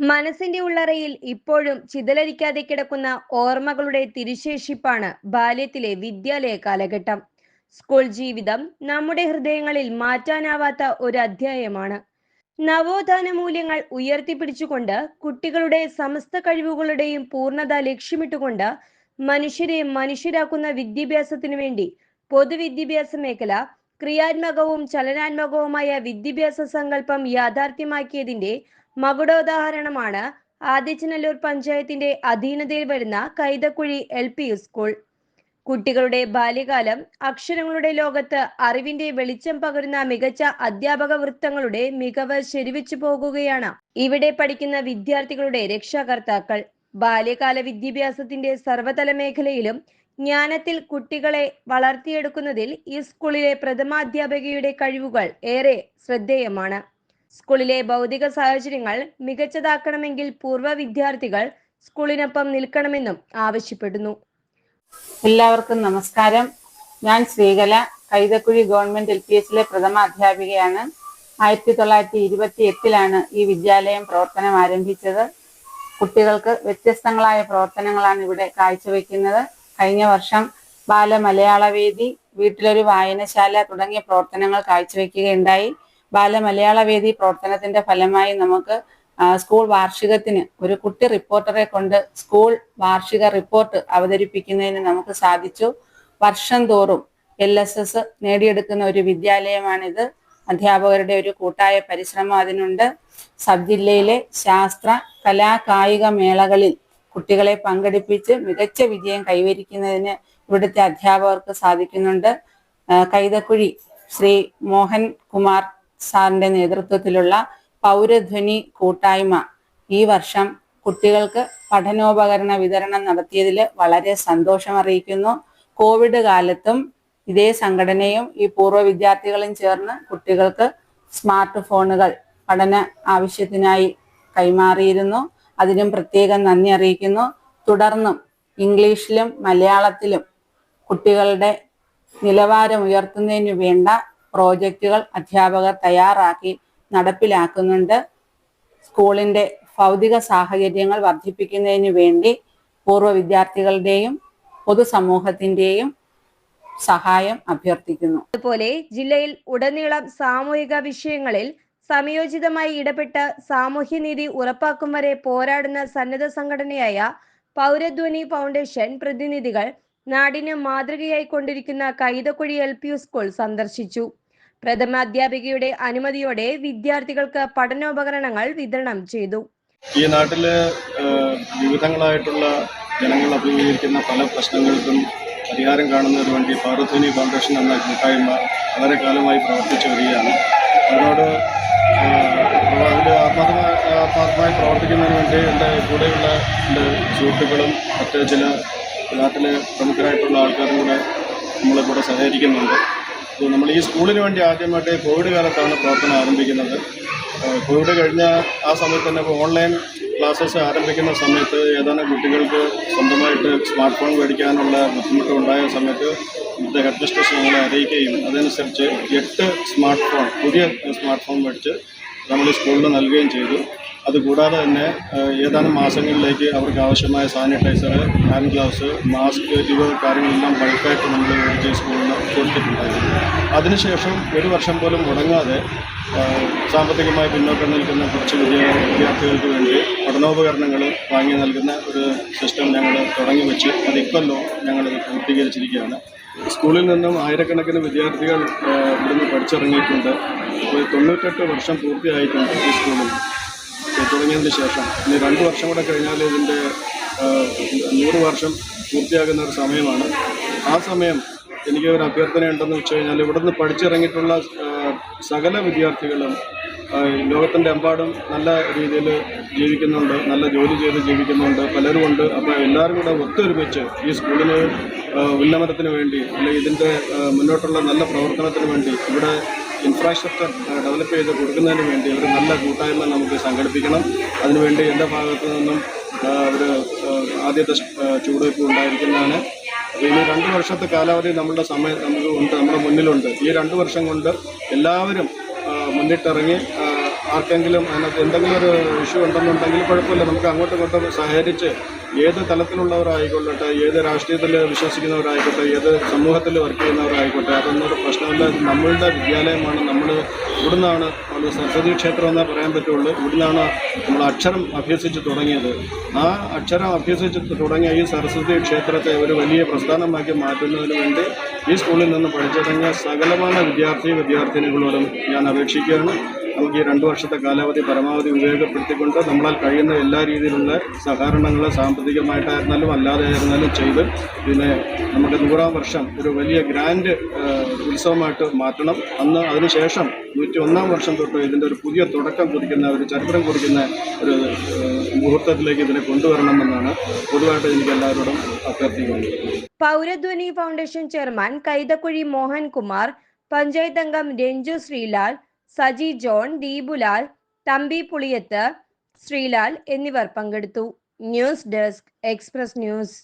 മനസ്സിന്റെ ഉള്ളറയിൽ ഇപ്പോഴും ചിതലരിക്കാതെ കിടക്കുന്ന ഓർമ്മകളുടെ തിരുശേഷിപ്പാണ് ബാല്യത്തിലെ വിദ്യാലയ കാലഘട്ടം. സ്കൂൾ ജീവിതം നമ്മുടെ ഹൃദയങ്ങളിൽ മാറ്റാനാവാത്ത ഒരു അധ്യായമാണ്. നവോത്ഥാന മൂല്യങ്ങൾ ഉയർത്തിപ്പിടിച്ചുകൊണ്ട് കുട്ടികളുടെ സമസ്ത കഴിവുകളുടെയും പൂർണത ലക്ഷ്യമിട്ടുകൊണ്ട് മനുഷ്യരെ മനുഷ്യരാക്കുന്ന വിദ്യാഭ്യാസത്തിനു വേണ്ടി പൊതുവിദ്യാഭ്യാസ മേഖല ക്രിയാത്മകവും ചലനാത്മകവുമായ വിദ്യാഭ്യാസ സങ്കല്പം യാഥാർത്ഥ്യമാക്കിയതിന്റെ മകുടോദാഹരണമാണ് ആദിച്ചനല്ലൂർ പഞ്ചായത്തിന്റെ അധീനതയിൽ വരുന്ന കൈതക്കുഴി എൽ പി സ്കൂൾ. കുട്ടികളുടെ ബാല്യകാലം അക്ഷരങ്ങളുടെ ലോകത്ത് അറിവിന്റെ വെളിച്ചം പകരുന്ന മികച്ച അധ്യാപക വൃത്തങ്ങളുടെ മികവ് ശരിവെച്ചു പോകുകയാണ് ഇവിടെ പഠിക്കുന്ന വിദ്യാർത്ഥികളുടെ രക്ഷാകർത്താക്കൾ. ബാല്യകാല വിദ്യാഭ്യാസത്തിന്റെ സർവതല മേഖലയിലും ജ്ഞാനത്തിൽ കുട്ടികളെ വളർത്തിയെടുക്കുന്നതിൽ ഈ സ്കൂളിലെ പ്രഥമാധ്യാപികയുടെ കഴിവുകൾ ഏറെ ശ്രദ്ധേയമാണ്. സ്കൂളിലെ ഭൗതിക സാഹചര്യങ്ങൾ മികച്ചതാക്കണമെങ്കിൽ പൂർവ വിദ്യാർത്ഥികൾ സ്കൂളിനൊപ്പം നിൽക്കണമെന്നും ആവശ്യപ്പെടുന്നു. എല്ലാവർക്കും നമസ്കാരം. ഞാൻ Sreekala Kaithakuzhi government L P എസിലെ പ്രഥമ അധ്യാപികയാണ്. ആയിരത്തി തൊള്ളായിരത്തി ഇരുപത്തി എട്ടിലാണ് ഈ വിദ്യാലയം പ്രവർത്തനം ആരംഭിച്ചത്. കുട്ടികൾക്ക് വ്യത്യസ്തങ്ങളായ പ്രവർത്തനങ്ങളാണ് ഇവിടെ കാഴ്ചവെക്കുന്നത്. കഴിഞ്ഞ വർഷം ബാലമലയാളവേദി വീട്ടിലൊരു വായനശാല തുടങ്ങിയ പ്രവർത്തനങ്ങൾ കാഴ്ചവെക്കുകയുണ്ടായി. ബാലമലയാളവേദി പ്രവർത്തനത്തിന്റെ ഫലമായി നമുക്ക് സ്കൂൾ വാർഷികത്തിന് ഒരു കുട്ടി റിപ്പോർട്ടറെ കൊണ്ട് സ്കൂൾ വാർഷിക റിപ്പോർട്ട് അവതരിപ്പിക്കുന്നതിന് നമുക്ക് സാധിച്ചു. വർഷം തോറും എൽ എസ് എസ് നേടിയെടുക്കുന്ന ഒരു വിദ്യാലയമാണിത്. അധ്യാപകരുടെ ഒരു കൂട്ടായ പരിശ്രമം അതിനുണ്ട്. സബ് ജില്ലയിലെ ശാസ്ത്ര കലാ കായിക മേളകളിൽ കുട്ടികളെ പങ്കെടുപ്പിച്ച് മികച്ച വിജയം കൈവരിക്കുന്നതിന് ഇവിടുത്തെ അധ്യാപകർക്ക് സാധിക്കുന്നുണ്ട്. കൈതക്കുഴി ശ്രീ മോഹൻ കുമാർ സാറിന്റെ നേതൃത്വത്തിലുള്ള പൗരധ്വനി കൂട്ടായ്മ ഈ വർഷം കുട്ടികൾക്ക് പഠനോപകരണ വിതരണം നടത്തിയതിൽ വളരെ സന്തോഷം അറിയിക്കുന്നു കോവിഡ് കാലത്തും ഇതേ സംഘടനയും ഈ പൂർവ വിദ്യാർത്ഥികളും ചേർന്ന് കുട്ടികൾക്ക് സ്മാർട്ട് ഫോണുകൾ പഠന ആവശ്യത്തിനായി കൈമാറിയിരുന്നു. അതിനും പ്രത്യേകം നന്ദി അറിയിക്കുന്നു. തുടർന്നും ഇംഗ്ലീഷിലും മലയാളത്തിലും കുട്ടികളുടെ നിലവാരം ഉയർത്തുന്നതിന് വേണ്ട പ്രോജക്റ്റുകൾ അധ്യാപകർ തയ്യാറാക്കി നടപ്പിലാക്കുന്നുണ്ട്. സ്കൂളിന്റെ ഭൗതിക സാഹചര്യങ്ങൾ വർദ്ധിപ്പിക്കുന്നതിന് വേണ്ടി പൂർവ വിദ്യാർത്ഥികളുടെയും പൊതുസമൂഹത്തിന്റെയും സഹായം അഭ്യർത്ഥിക്കുന്നു. അതുപോലെ ജില്ലയിൽ ഉടനീളം സാമൂഹിക വിഷയങ്ങളിൽ സമയോചിതമായി ഇടപെട്ട് സാമൂഹ്യനീതി ഉറപ്പാക്കും വരെ പോരാടുന്ന സന്നദ്ധ സംഘടനയായ പൗരധ്വനി ഫൗണ്ടേഷൻ പ്രതിനിധികൾ നാടിന് മാതൃകയായി കൊണ്ടിരിക്കുന്ന കൈതക്കുഴി എൽ പി സ്കൂൾ സന്ദർശിച്ചു. പ്രഥമാധ്യാപികയുടെ അനുമതിയോടെ വിദ്യാർത്ഥികൾക്ക് പഠനോപകരണങ്ങൾ വിതരണം ചെയ്തു. ഈ നാട്ടിൽ വിവിധങ്ങളായിട്ടുള്ള ജനങ്ങൾ അഭിമുഖീകരിക്കുന്ന പല പ്രശ്നങ്ങൾക്കും പരിഹാരം കാണുന്നതിന് വേണ്ടി പാർവതിനി ഫൗണ്ടേഷൻ എന്ന കൂട്ടായ്മ വളരെ കാലമായി പ്രവർത്തിച്ചു വരികയാണ്. അതിനോട് അതിന്റെ ആത്മാർത്ഥമായി ആത്മാർത്ഥമായി പ്രവർത്തിക്കുന്നതിന് വേണ്ടി എന്റെ കൂടെയുള്ള എന്റെ സുഹൃത്തുക്കളും മറ്റ് ചില നാട്ടിലെ പ്രമുഖരായിട്ടുള്ള ആൾക്കാരും കൂടെ നമ്മളെ കൂടെ സഹകരിക്കുന്നുണ്ട്. അപ്പോൾ നമ്മൾ ഈ സ്കൂളിന് വേണ്ടി ആദ്യമായിട്ട് കോവിഡ് കാലത്താണ് പ്രവർത്തനം ആരംഭിക്കുന്നത്. കോവിഡ് കഴിഞ്ഞ ആ സമയത്ത് തന്നെ ഇപ്പോൾ ഓൺലൈൻ ക്ലാസ്സസ് ആരംഭിക്കുന്ന സമയത്ത് ഏതാനും കുട്ടികൾക്ക് സ്വന്തമായിട്ട് സ്മാർട്ട് ഫോൺ മേടിക്കാനുള്ള ബുദ്ധിമുട്ട് ഉണ്ടായ സമയത്ത് ഇവിടുത്തെ ഹെഡ് മിസ്റ്റേഴ്സ് നമ്മളെ അറിയിക്കുകയും അതനുസരിച്ച് എട്ട് സ്മാർട്ട് ഫോൺ പുതിയ സ്മാർട്ട് ഫോൺ മേടിച്ച് നമ്മൾ സ്കൂളിൽ നൽകുകയും ചെയ്തു. അതുകൂടാതെ തന്നെ ഏതാനും മാസങ്ങളിലേക്ക് അവർക്ക് ആവശ്യമായ സാനിറ്റൈസർ ഹാൻഡ് ഗ്ലൗസ് മാസ്ക് ഇവ കാര്യങ്ങളെല്ലാം ബൾക്കായിട്ട് നമ്മൾ മേടിച്ച് സ്കൂളിൽ കൊടുത്തിട്ടുണ്ടായിരുന്നു. അതിനുശേഷം ഒരു വർഷം പോലും മുടങ്ങാതെ സാമ്പത്തികമായി പിന്നോക്കം നിൽക്കുന്ന കുറച്ച് വിദ്യാ വിദ്യാർത്ഥികൾക്ക് വേണ്ടി പഠനോപകരണങ്ങൾ വാങ്ങി നൽകുന്ന ഒരു സിസ്റ്റം ഞങ്ങൾ തുടങ്ങി വെച്ച് അത് ഞങ്ങളത് പൂർത്തീകരിച്ചിരിക്കുകയാണ്. സ്കൂളിൽ നിന്നും ആയിരക്കണക്കിന് വിദ്യാർത്ഥികൾ ഇവിടുന്ന് പഠിച്ചിറങ്ങിയിട്ടുണ്ട്. തൊണ്ണൂറ്റെട്ട് വർഷം പൂർത്തിയായിട്ടുണ്ട് ഈ സ്കൂളിൽ. തുടങ്ങിയതിന് ശേഷം. ഇനി രണ്ട് വർഷം കൂടെ കഴിഞ്ഞാൽ ഇതിന്റെ നൂറ് വർഷം പൂർത്തിയാകുന്ന ഒരു സമയമാണ്. ആ സമയം എനിക്ക് ഒരു അഭ്യർത്ഥന ഉണ്ടെന്ന് വെച്ച് കഴിഞ്ഞാൽ ഇവിടുന്ന് പഠിച്ചിറങ്ങിയിട്ടുള്ള സകല വിദ്യാർത്ഥികളും ലോകത്തിന്റെ എമ്പാടും നല്ല രീതിയിൽ ജീവിക്കുന്നുണ്ട് നല്ല ജോലി ചെയ്ത് ജീവിക്കുന്നുണ്ട്. പലരും ഉണ്ട്. അപ്പോൾ എല്ലാവരും കൂടെ ഒത്തൊരുമിച്ച് ഈ സ്കൂളിന് ഉന്നമനത്തിന് വേണ്ടി അല്ലെങ്കിൽ ഇതിന്റെ മുന്നോട്ടുള്ള നല്ല പ്രവർത്തനത്തിന് വേണ്ടി ഇവിടെ ഇൻഫ്രാസ്ട്രക്ചർ ഡെവലപ്പ് ചെയ്ത് കൊടുക്കുന്നതിന് വേണ്ടി ഒരു നല്ല കൂട്ടായ്മ നമുക്ക് സംഘടിപ്പിക്കണം. അതിനുവേണ്ടി എന്റെ ഭാഗത്തു നിന്നും ഒരു ആദ്യത്തെ ചുവടുവയ്പ് ഉണ്ടായിരിക്കുന്നതാണ്. ഇനി രണ്ട് വർഷത്തെ കാലാവധി നമ്മുടെ സമയം നമുക്ക് ഉണ്ട് നമ്മുടെ മുന്നിലുണ്ട്. ഈ രണ്ട് വർഷം കൊണ്ട് എല്ലാവരും മുന്നിട്ടിറങ്ങി ആർക്കെങ്കിലും അതിനകത്ത് എന്തെങ്കിലും ഒരു ഇഷ്യൂ ഉണ്ടെന്നുണ്ടെങ്കിൽ കുഴപ്പമില്ല. നമുക്ക് അങ്ങോട്ടും ഇങ്ങോട്ടും സഹകരിച്ച് ഏത് തലത്തിലുള്ളവരായിക്കൊള്ളട്ടെ ഏത് രാഷ്ട്രീയത്തിൽ വിശ്വസിക്കുന്നവരായിക്കോട്ടെ ഏത് സമൂഹത്തിൽ വർക്ക് ചെയ്യുന്നവരായിക്കോട്ടെ അതൊന്നും പ്രശ്നമില്ല. നമ്മളുടെ വിദ്യാലയമാണ്. നമ്മൾ ഇവിടുന്നാണ് നമ്മൾ സരസ്വതി ക്ഷേത്രം എന്നേ പറയാൻ പറ്റുള്ളൂ. ഇവിടുന്നാണ് നമ്മൾ അക്ഷരം അഭ്യസിച്ച് തുടങ്ങിയത്. ആ അക്ഷരം അഭ്യസിച്ച് തുടങ്ങിയ ഈ സരസ്വതി ക്ഷേത്രത്തെ ഒരു വലിയ പ്രസ്ഥാനമാക്കി മാറ്റുന്നതിന് വേണ്ടി ഈ സ്കൂളിൽ നിന്ന് പഠിച്ചിറങ്ങിയ സകലമായ വിദ്യാർത്ഥി വിദ്യാർത്ഥിനികളോടും ഞാൻ അപേക്ഷിക്കുകയാണ്. നമുക്ക് ഈ രണ്ട് വർഷത്തെ കാലാവധി പരമാവധി ഉപയോഗപ്പെടുത്തിക്കൊണ്ട് നമ്മളാൽ കഴിയുന്ന എല്ലാ രീതിയിലുള്ള സഹകരണങ്ങൾ സാമ്പത്തികമായിട്ടായിരുന്നാലും അല്ലാതെ ആയിരുന്നാലും ചെയ്ത് ഇതിനെ നമുക്ക് നൂറാം വർഷം ഒരു വലിയ ഗ്രാൻഡ് ഉത്സവമായിട്ട് മാറ്റണം. അന്ന് അതിനുശേഷം നൂറ്റി ഒന്നാം വർഷം തൊട്ട് ഇതിന്റെ ഒരു പുതിയ തുടക്കം കുറിക്കുന്ന ഒരു ചരിത്രം കുറിക്കുന്ന ഒരു മുഹൂർത്തത്തിലേക്ക് ഇതിനെ കൊണ്ടുവരണമെന്നാണ് പൊതുവായിട്ട് എനിക്ക് എല്ലാവരോടും അഭ്യർത്ഥിക്കുന്നത് പൗരധ്വനി ഫൗണ്ടേഷൻ ചെയർമാൻ കൈതക്കുഴി മോഹൻകുമാർ പഞ്ചായത്ത് അംഗം രഞ്ജു ശ്രീലാൽ സജി ജോൺ ദീപുലാൽ തമ്പി പുളിയത്ത് ശ്രീലാൽ എന്നിവർ പങ്കെടുത്തു. News desk express news.